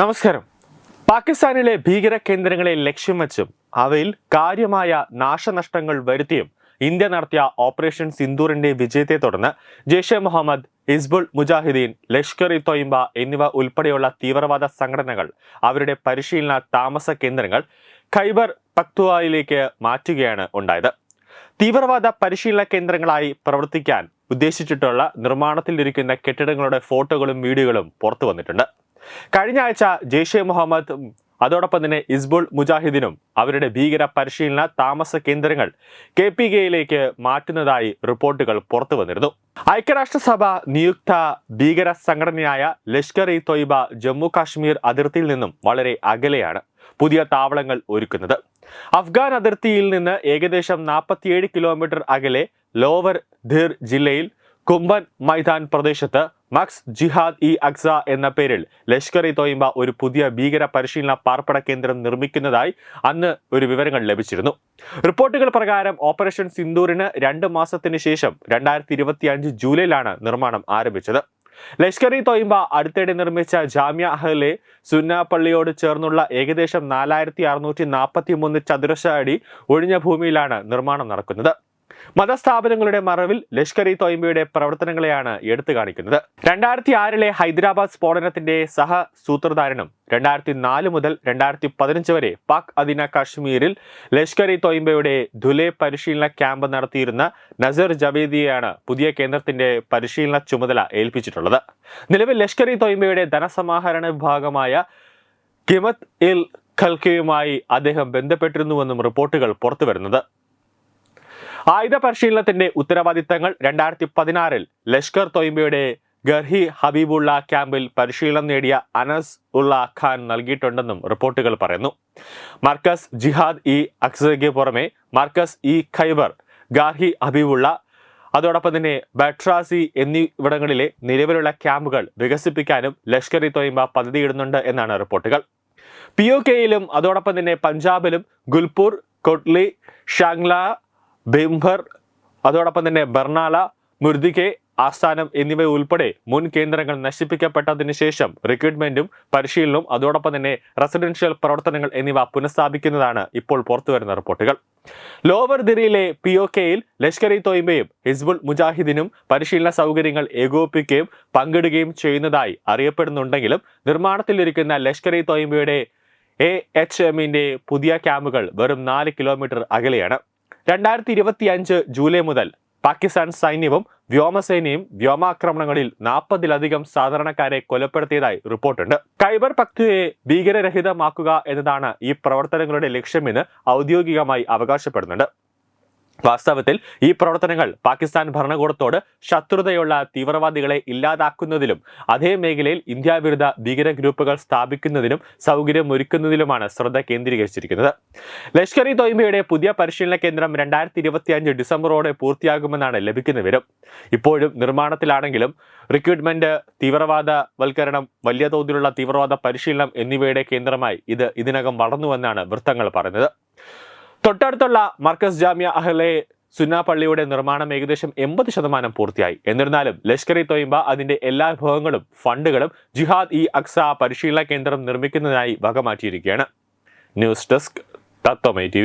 നമസ്കാരം. പാകിസ്ഥാനിലെ ഭീകര കേന്ദ്രങ്ങളെ ലക്ഷ്യം വച്ചും അവയിൽ കാര്യമായ നാശനഷ്ടങ്ങൾ വരുത്തിയും ഇന്ത്യ നടത്തിയ ഓപ്പറേഷൻ സിന്ദൂറിന്റെ വിജയത്തെ തുടർന്ന് ജെയ്ഷെ മുഹമ്മദ് ഹിസ്ബുൾ മുജാഹിദീൻ ലഷ്കർ ഇ തൊയ്ബ എന്നിവ ഉൾപ്പെടെയുള്ള തീവ്രവാദ സംഘടനകൾ അവരുടെ പരിശീലന താമസ കേന്ദ്രങ്ങൾ ഖൈബർ പക്തുവയിലേക്ക് മാറ്റുകയാണ് ഉണ്ടായത്. തീവ്രവാദ പരിശീലന കേന്ദ്രങ്ങളായി പ്രവർത്തിക്കാൻ ഉദ്ദേശിച്ചിട്ടുള്ള നിർമ്മാണത്തിലിരിക്കുന്ന കെട്ടിടങ്ങളുടെ ഫോട്ടോകളും വീഡിയോകളും പുറത്തു വന്നിട്ടുണ്ട്. കഴിഞ്ഞ ആഴ്ച ജെയ്ഷെ മുഹമ്മദ് അതോടൊപ്പം തന്നെ ഇസ്ബുൾ മുജാഹിദിനും അവരുടെ ഭീകര പരിശീലന താമസ കേന്ദ്രങ്ങൾ കെ പി കെയിലേക്ക് മാറ്റുന്നതായി റിപ്പോർട്ടുകൾ പുറത്തു വന്നിരുന്നു. ഐക്യരാഷ്ട്രസഭ നിയുക്ത ഭീകര സംഘടനയായ ലഷ്കർ ഇ തൊയ്ബ ജമ്മു കാശ്മീർ അതിർത്തിയിൽ നിന്നും വളരെ അകലെയാണ് പുതിയ താവളങ്ങൾ ഒരുക്കുന്നത്. അഫ്ഗാൻ അതിർത്തിയിൽ നിന്ന് ഏകദേശം നാൽപ്പത്തിയേഴ് കിലോമീറ്റർ അകലെ ലോവർ ധിർ ജില്ലയിൽ കുംബൻ മൈതാൻ പ്രദേശത്ത് മക്സ് ജിഹാദ് ഇ അക്സ എന്ന പേരിൽ ലഷ്കർ ഇ തോയിമ്പ ഒരു പുതിയ ഭീകര പരിശീലന പാർപ്പിട കേന്ദ്രം നിർമ്മിക്കുന്നതായി അന്ന് ഒരു വിവരങ്ങൾ ലഭിച്ചിരുന്നു. റിപ്പോർട്ടുകൾ പ്രകാരം ഓപ്പറേഷൻ സിന്ദൂറിന് രണ്ട് മാസത്തിന് ശേഷം രണ്ടായിരത്തി ഇരുപത്തി അഞ്ച് ജൂലൈയിലാണ് നിർമ്മാണം ആരംഭിച്ചത്. ലഷ്കർ ഇ തോയിമ്പ അടുത്തിടെ നിർമ്മിച്ച ജാമ്യ അഹ്ലെ സുന്ന പള്ളിയോട് ചേർന്നുള്ള ഏകദേശം നാലായിരത്തി അറുന്നൂറ്റി നാൽപ്പത്തി മൂന്ന് ചതുരശ്ര അടി ഒഴിഞ്ഞ ഭൂമിയിലാണ് നിർമ്മാണം നടക്കുന്നത്. മതസ്ഥാപനങ്ങളുടെ മറവിൽ ലഷ്കർ ഇ തോയിമ്പയുടെ പ്രവർത്തനങ്ങളെയാണ് എടുത്തു കാണിക്കുന്നത്. രണ്ടായിരത്തി ആറിലെ ഹൈദരാബാദ് സ്ഫോടനത്തിന്റെ സഹ സൂത്രധാരനും രണ്ടായിരത്തി നാല് മുതൽ രണ്ടായിരത്തി പതിനഞ്ച് വരെ പാക് അധീന കാശ്മീരിൽ ലഷ്കർ ഇ തോയിമ്പയുടെ ധുലെ പരിശീലന ക്യാമ്പ് നടത്തിയിരുന്ന നസർ ജവേദിയെയാണ് പുതിയ കേന്ദ്രത്തിന്റെ പരിശീലന ചുമതല ഏൽപ്പിച്ചിട്ടുള്ളത്. നിലവിൽ ലഷ്കർ ഇ തോയിമ്പയുടെ ധനസമാഹരണ വിഭാഗമായ കിമത് ഇൽ ഖൽക്കയുമായി അദ്ദേഹം ബന്ധപ്പെട്ടിരുന്നുവെന്നും റിപ്പോർട്ടുകൾ പുറത്തുവരുന്നത് ആയുധ പരിശീലനത്തിന്റെ ഉത്തരവാദിത്തങ്ങൾ രണ്ടായിരത്തി പതിനാറിൽ ലഷ്കർ തൊയ്മയുടെ ഗർഹി ഹബീബുള്ള ക്യാമ്പിൽ പരിശീലനം നേടിയ അനസ് ഉള്ള ഖാൻ നൽകിയിട്ടുണ്ടെന്നും റിപ്പോർട്ടുകൾ പറയുന്നു. മർക്കസ് ജിഹാദ് ഇ അക്സയ്ക്ക് പുറമെ മർക്കസ് ഇ ഖൈബർ ഗാർഹി ഹബീബുള്ള അതോടൊപ്പം തന്നെ ബട്രാസി എന്നിവിടങ്ങളിലെ നിലവിലുള്ള ക്യാമ്പുകൾ വികസിപ്പിക്കാനും ലഷ്കർ ഇ തൊയ്മ പദ്ധതിയിടുന്നുണ്ട് എന്നാണ് റിപ്പോർട്ടുകൾ. പി ഒ കെയിലും അതോടൊപ്പം തന്നെ പഞ്ചാബിലും ഗുൽപൂർ കൊട്ട്ലി ഷാങ്ല ബിംഭർ അതോടൊപ്പം തന്നെ ബർണാല മുർദികെ ആസ്ഥാനം എന്നിവ ഉൾപ്പെടെ മുൻ കേന്ദ്രങ്ങൾ നശിപ്പിക്കപ്പെട്ടതിന് ശേഷം റിക്രൂട്ട്മെന്റും പരിശീലനവും അതോടൊപ്പം തന്നെ റെസിഡൻഷ്യൽ പ്രവർത്തനങ്ങൾ എന്നിവ പുനഃസ്ഥാപിക്കുന്നതാണ് ഇപ്പോൾ പുറത്തുവരുന്ന റിപ്പോർട്ടുകൾ. ലോവർ ദിരിയിലെ പി ഒ കെയിൽ ലഷ്കർ ഇ തോയ്മയും ഹിസ്ബുൾ മുജാഹിദിനും പരിശീലന സൗകര്യങ്ങൾ ഏകോപിപ്പിക്കുകയും പങ്കിടുകയും ചെയ്യുന്നതായി അറിയപ്പെടുന്നുണ്ടെങ്കിലും നിർമ്മാണത്തിലിരിക്കുന്ന ലഷ്കർ ഇ തോയ്മയുടെ എ എച്ച് എമ്മിന്റെ പുതിയ ക്യാമ്പുകൾ വെറും നാല് കിലോമീറ്റർ അകലെയാണ്. രണ്ടായിരത്തി ഇരുപത്തി അഞ്ച് ജൂലൈ മുതൽ പാകിസ്ഥാൻ സൈന്യവും വ്യോമസേനയും വ്യോമാക്രമണങ്ങളിൽ നാൽപ്പതിലധികം സാധാരണക്കാരെ കൊലപ്പെടുത്തിയതായി റിപ്പോർട്ടുണ്ട്. കൈബർ പക്തുയെ ഭീകരരഹിതമാക്കുക എന്നതാണ് ഈ പ്രവർത്തനങ്ങളുടെ ലക്ഷ്യമെന്ന് ഔദ്യോഗികമായി അവകാശപ്പെടുന്നുണ്ട്. വാസ്തവത്തിൽ ഈ പ്രവർത്തനങ്ങൾ പാകിസ്ഥാൻ ഭരണകൂടത്തോട് ശത്രുതയുള്ള തീവ്രവാദികളെ ഇല്ലാതാക്കുന്നതിലും അതേ മേഖലയിൽ ഇന്ത്യ വിരുദ്ധ ഭീകര ഗ്രൂപ്പുകൾ സ്ഥാപിക്കുന്നതിനും സൗകര്യമൊരുക്കുന്നതിലുമാണ് ശ്രദ്ധ കേന്ദ്രീകരിച്ചിരിക്കുന്നത്. ലഷ്കർ ഇ തോയ്മയുടെ പുതിയ പരിശീലന കേന്ദ്രം രണ്ടായിരത്തി ഇരുപത്തി അഞ്ച് ഡിസംബറോടെ പൂർത്തിയാകുമെന്നാണ് ലഭിക്കുന്ന വിവരം. ഇപ്പോഴും നിർമ്മാണത്തിലാണെങ്കിലും റിക്രൂട്ട്മെന്റ് തീവ്രവാദവൽക്കരണം വലിയ തോതിലുള്ള തീവ്രവാദ പരിശീലനം എന്നിവയുടെ കേന്ദ്രമായി ഇത് ഇതിനകം വളർന്നുവെന്നാണ് വൃത്തങ്ങൾ പറയുന്നത്. തൊട്ടടുത്തുള്ള മർക്കസ് ജാമ്യ അഹ്ലെ സുന്ന പള്ളിയുടെ നിർമ്മാണം ഏകദേശം എൺപത് ശതമാനം പൂർത്തിയായി. എന്നിരുന്നാലും ലഷ്കർ ഇ തൊയ്മ്പ അതിന്റെ എല്ലാ വിഭവങ്ങളും ഫണ്ടുകളും ജിഹാദ് ഇ അക്സ പരിശീലന കേന്ദ്രം നിർമ്മിക്കുന്നതിനായി വകമാറ്റിയിരിക്കുകയാണ്. News desk Tatvamayi T